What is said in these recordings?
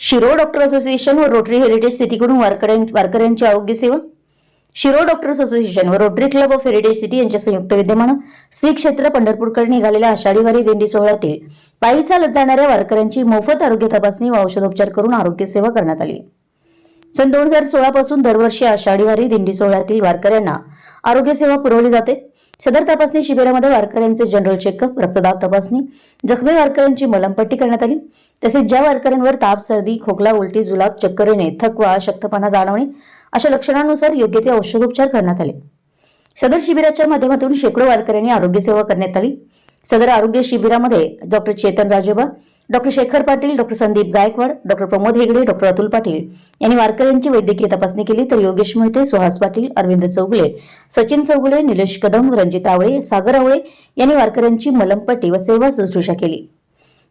शिरो doctor association व Rotary heritage सिटीकडून वारकऱ्यां- वारकऱ्यांची आरोग्य सेवा. शिरो डॉक्टर्स असोसिएशन व Rotary club of heritage city यांच्या संयुक्त विद्यमानं श्री क्षेत्र पंढरपूरकडे निघालेल्या आषाढी वारी दिंडी सोहळ्यातील पायी चालत जाणाऱ्या वारकऱ्यांची मोफत आरोग्य तपासणी व औषधोपचार करून आरोग्य सेवा करण्यात आली. सन दोन हजार सोळा पासून दरवर्षी आषाढी वारी दिंडी सोहळ्यातील वारकऱ्यांना आरोग्य सेवा पुरवली जाते. सदर तपासणी शिबिरामध्ये वारकऱ्यांचे जनरल चेकअप रक्तदाब तपासणी जखमी वारकऱ्यांची मलमपट्टी करण्यात आली. तसेच ज्या वारकऱ्यांवर ताप सर्दी खोकला उलटी जुलाब चक्कर येणे थकवा शक्तपणा जाणवणे अशा लक्षणानुसार योग्य ते औषधोपचार करण्यात आले. सदर शिबिराच्या माध्यमातून शेकडो वारकऱ्यांनी आरोग्य सेवा करण्यात आली. सदर आरोग्य शिबिरामध्ये doctor Chetan Rajoba doctor Shekhar Patil doctor Sandeep Gaikwad doctor Pramod Hegde doctor Atul Patil यांनी वारकऱ्यांची वैद्यकीय तपासणी केली तर योगेश मोहिते सुहास पाटील अरविंद चौगुले सचिन चौगुले निलेश कदम रणजित आवळे सागर आवळे यांनी वारकऱ्यांची मलमपट्टी व सेवा शुश्रूषा केली.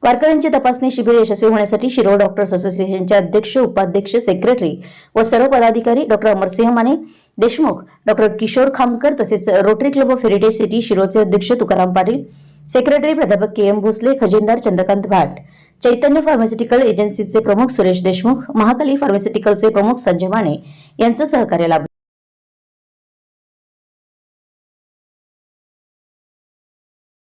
वारकऱ्यांची तपासणी शिबिर यशस्वी होण्यासाठी शिरोळ डॉक्टर्स असोसिएशनचे अध्यक्ष उपाध्यक्ष सेक्रेटरी व सर्व पदाधिकारी डॉक्टर अमरसिंह माने देशमुख डॉक्टर किशोर खामकर तसेच Rotary club of heritage city शिरोळचे अध्यक्ष तुकाराम पाटील सेक्रेटरी प्राध्यापक के एम भोसले खजिनदार चंद्रकांत भाट चैतन्य फार्मास्युटिकल एजन्सीचे प्रमुख सुरेश देशमुख महाकाली फार्मास्युटिकलचे प्रमुख संजय माने यांचं सहकार्य लाभलं